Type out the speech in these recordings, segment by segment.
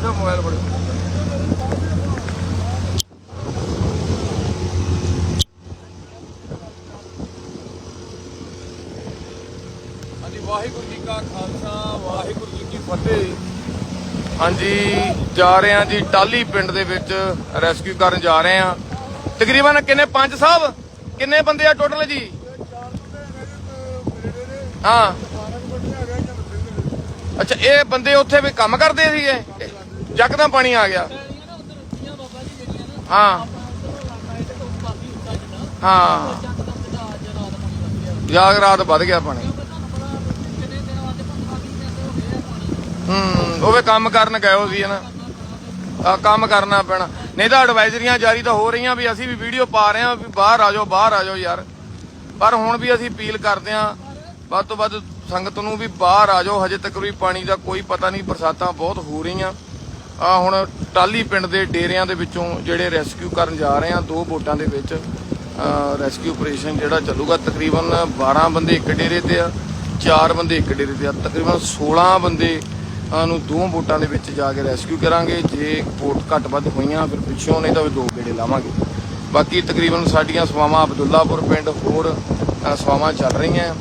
ਇਹਦਾ ਮੋਬਾਈਲ ਫੜੋ। ਵਾਹਿਗੁਰੂ ਜੀ ਕਾ ਖਾਲਸਾ, ਵਾਹਿਗੁਰੂ ਜੀ ਕੀ ਫਤਿਹ। ਹਾਂਜੀ, ਜਾ ਰਹੇ ਹਾਂ ਜੀ ਟਾਲੀ ਪਿੰਡ ਦੇ ਵਿੱਚ ਰੈਸਕਿਊ ਕਰਨ ਜਾ ਰਹੇ ਹਾਂ। ਤਕਰੀਬਨ ਕਿੰਨੇ ਪੰਜ ਸਾਹਿਬ? ਕਿੰਨੇ ਬੰਦੇ ਆ ਟੋਟਲ ਜੀ? ਹਾਂ। ਅੱਛਾ, ਇਹ ਬੰਦੇ ਉੱਥੇ ਵੀ ਕੰਮ ਕਰਦੇ ਸੀਗੇ? ਯਕਦਮ ਪਾਣੀ ਆ ਗਿਆ। ਹਾਂ। ਹਾਂ। ਜਾਗ ਰਾਤ ਵੱਧ ਗਿਆ ਪਾਣੀ। ਹੂੰ, ਉਹ ਵੀ ਕੰਮ ਕਰਨ ਗਏ ਹੋ ਸੀ ਨਾ ਆ ਕੰਮ ਕਰਨਾ ਪੈਣਾ। ਨਹੀਂ ਤਾਂ ਐਡਵਾਈਜ਼ਰੀਆਂ ਜਾਰੀ ਤਾਂ ਹੋ ਰਹੀਆਂ ਵੀ ਅਸੀਂ ਵੀ ਵੀਡੀਓ ਪਾ ਰਹੇ ਹਾਂ ਵੀ ਬਾਹਰ ਆ ਜਾਓ, ਬਾਹਰ ਆ ਜਾਓ ਯਾਰ। ਪਰ ਹੁਣ ਵੀ ਅਸੀਂ ਅਪੀਲ ਕਰਦੇ ਹਾਂ। ਵੱਧ ਤੋਂ ਵੱਧ ਸੰਗਤ ਨੂੰ ਵੀ ਬਾਹਰ ਆ ਜਾਓ। ਹਜੇ ਤੱਕ ਵੀ ਪਾਣੀ ਦਾ ਕੋਈ ਪਤਾ ਨਹੀਂ ਬਰਸਾਤਾਂ ਬਹੁਤ ਹੋ ਰਹੀਆਂ। ਆ ਹੁਣ ਟਾਲੀ ਪਿੰਡ ਦੇ ਡੇਰਿਆਂ ਦੇ ਵਿੱਚੋਂ ਜਿਹੜੇ ਰੈਸਕਿਊ ਕਰਨ ਜਾ ਰਹੇ ਆ ਦੋ ਬੋਟਾਂ ਦੇ ਵਿੱਚ ਰੈਸਕਿਊ ਆਪਰੇਸ਼ਨ ਜਿਹੜਾ ਚੱਲੂਗਾ ਤਕਰੀਬਨ 12 ਬੰਦੇ ਇੱਕ ਡੇਰੇ ਤੇ ਆ ਚਾਰ ਬੰਦੇ ਇੱਕ ਡੇਰੇ ਤੇ ਆ ਤਕਰੀਬਨ 16 ਬੰਦੇ ਨੂੰ ਦੋ ਬੋਟਾਂ ਦੇ ਵਿੱਚ ਜਾ ਕੇ ਰੈਸਕਿਊ ਕਰਾਂਗੇ। ਜੇ ਬੋਟ ਘੱਟ ਵੱਧ ਹੋਈਆਂ ਫਿਰ ਪਿੱਛੋਂ ਨਹੀਂ ਤਾਂ ਵੀ ਦੋ ਗੇੜੇ ਲਾਵਾਂਗੇ। ਬਾਕੀ ਤਕਰੀਬਨ ਸਾਡੀਆਂ ਸਵਾਵਾਂ ਅਬਦੁੱਲਾਪੁਰ ਪਿੰਡ ਹੋਰ ਅਹ, ਸਵਾਵਾਂ ਚੱਲ ਰਹੀਆਂ।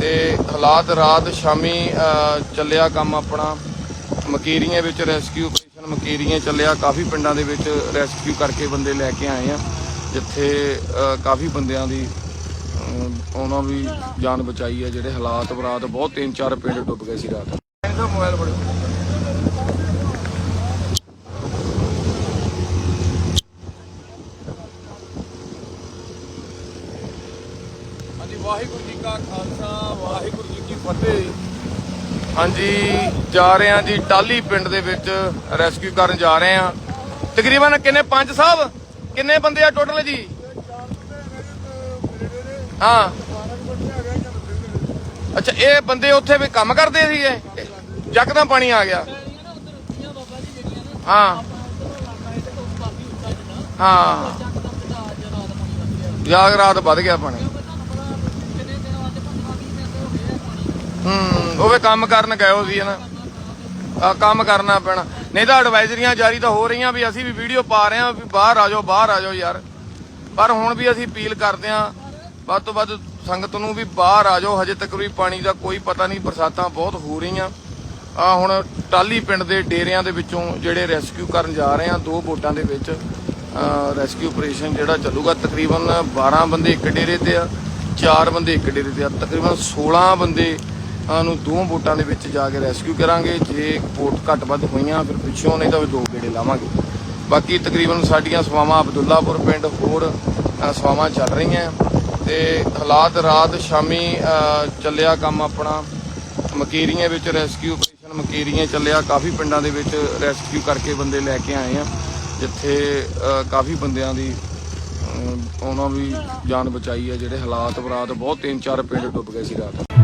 ਤੇ ਹਾਲਾਤ ਰਾਤ ਸ਼ਾਮੀ ਚੱਲਿਆ ਕੰਮ ਆਪਣਾ। ਮਕੇਰੀਆਂ ਵਿੱਚ ਰੈਸਕਿਊ ਮਕੇਰੀਆਂ ਚੱਲਿਆ, ਕਾਫੀ ਪਿੰਡਾਂ ਦੇ ਵਿੱਚ ਰੈਸਕਿਊ ਕਰਕੇ ਬੰਦੇ ਲੈ ਕੇ ਆਏ ਆ, ਜਿੱਥੇ ਕਾਫੀ ਬੰਦਿਆਂ ਦੀ ਉਹਨਾਂ ਵੀ ਜਾਨ ਬਚਾਈ ਹੈ ਜਿਹੜੇ ਹਾਲਾਤ ਬਰਾਤ ਬਹੁਤ ਤਿੰਨ ਚਾਰ ਪਿੰਡ ਡੁੱਬ ਗਏ ਸੀ ਰਾਤ। ਇਹਦਾ ਮੋਬਾਈਲ ਫੜੋ ਹਾਂਜੀ, ਵਾਹਿਗੁਰੂ ਜੀ ਕਾ ਖਾਲਸਾ, ਵਾਹਿਗੁਰੂ ਜੀ ਕੀ ਫਤਿਹ। ਹਾਂਜੀ, ਜਾ ਰਹੇ ਹਾਂ ਜੀ ਟਾਲੀ ਪਿੰਡ ਦੇ ਵਿੱਚ ਰੈਸਕਿਊ ਕਰਨ ਜਾ ਰਹੇ ਹਾਂ। ਤਕਰੀਬਨ ਕਿੰਨੇ, ਪੰਜ ਸਾਹਿਬ? ਕਿੰਨੇ ਬੰਦੇ ਆ ਟੋਟਲ ਜੀ? ਹਾਂ। ਅੱਛਾ, ਇਹ ਬੰਦੇ ਉੱਥੇ ਵੀ ਕੰਮ ਕਰਦੇ ਸੀਗੇ? ਯਕਦਮ ਪਾਣੀ ਆ ਗਿਆ। ਹਾਂ। ਹਾਂ। ਜਾਗ ਰਾਤ ਵੱਧ ਗਿਆ ਪਾਣੀ। ਹੂੰ। ਉਹ ਵੀ ਕੰਮ ਕਰਨ ਗਏ ਹੋ ਸੀ ਨਾ ਆ ਕੰਮ ਕਰਨਾ ਪੈਣਾ। ਨਹੀਂ ਤਾਂ ਐਡਵਾਈਜ਼ਰੀਆਂ ਜਾਰੀ ਤਾਂ ਹੋ ਰਹੀਆਂ ਵੀ ਅਸੀਂ ਵੀ ਵੀਡੀਓ ਪਾ ਰਹੇ ਹਾਂ ਵੀ ਬਾਹਰ ਆ ਜਾਓ, ਬਾਹਰ ਆ ਜਾਓ ਯਾਰ। ਪਰ ਹੁਣ ਵੀ ਅਸੀਂ ਅਪੀਲ ਕਰਦੇ ਹਾਂ। ਵੱਧ ਤੋਂ ਵੱਧ ਸੰਗਤ ਨੂੰ ਵੀ ਬਾਹਰ ਆ ਜਾਓ। ਹਜੇ ਤੱਕ ਵੀ ਪਾਣੀ ਦਾ ਕੋਈ ਪਤਾ ਨਹੀਂ, ਬਰਸਾਤਾਂ ਬਹੁਤ ਹੋ ਰਹੀਆਂ। ਆ ਹੁਣ ਟਾਲੀ ਪਿੰਡ ਦੇ ਡੇਰਿਆਂ ਦੇ ਵਿੱਚੋਂ ਜਿਹੜੇ ਰੈਸਕਿਊ ਕਰਨ ਜਾ ਰਹੇ ਆ, ਦੋ ਬੋਟਾਂ ਦੇ ਵਿੱਚ ਰੈਸਕਿਊ ਆਪਰੇਸ਼ਨ ਜਿਹੜਾ ਚੱਲੂਗਾ, ਤਕਰੀਬਨ 12 ਬੰਦੇ ਇੱਕ ਡੇਰੇ ਤੇ ਆ, ਚਾਰ ਬੰਦੇ ਇੱਕ ਡੇਰੇ ਤੇ ਆ, ਤਕਰੀਬਨ 16 ਬੰਦੇ ਨੂੰ ਦੋ ਬੋਟਾਂ ਦੇ ਵਿੱਚ ਜਾ ਕੇ ਰੈਸਕਿਊ ਕਰਾਂਗੇ। ਜੇ ਬੋਟ ਘੱਟ ਵੱਧ ਹੋਈਆਂ, ਫਿਰ ਪਿੱਛੋਂ ਨਹੀਂ ਤਾਂ ਦੋ ਗੇੜੇ ਲਾਵਾਂਗੇ। ਬਾਕੀ ਤਕਰੀਬਨ ਸਾਡੀਆਂ ਸਵਾਵਾਂ ਅਬਦੁੱਲਾਪੁਰ ਪਿੰਡ ਹੋਰ ਸਵਾਵਾਂ ਚੱਲ ਰਹੀਆਂ। ਤੇ ਹਾਲਾਤ ਰਾਤ ਸ਼ਾਮੀ ਚੱਲਿਆ ਕੰਮ ਆਪਣਾ। ਮਕੇਰੀਆਂ ਵਿੱਚ ਰੈਸਕਿਊ ਆਪਰੇਸ਼ਨ ਮਕੇਰੀਆਂ ਚੱਲਿਆ। ਕਾਫੀ ਪਿੰਡਾਂ ਦੇ ਵਿੱਚ ਰੈਸਕਿਊ ਕਰਕੇ ਬੰਦੇ ਲੈ ਕੇ ਆਏ ਆ। ਜਿੱਥੇ ਕਾਫੀ ਬੰਦਿਆਂ ਦੀ ਉਹਨਾਂ ਵੀ ਜਾਨ ਬਚਾਈ ਹੈ ਜਿਹੜੇ ਹਾਲਾਤ ਬਰਾਤ ਬਹੁਤ ਤਿੰਨ ਚਾਰ ਪਿੰਡ ਡੁੱਬ ਗਏ ਸੀ ਰਾਤ।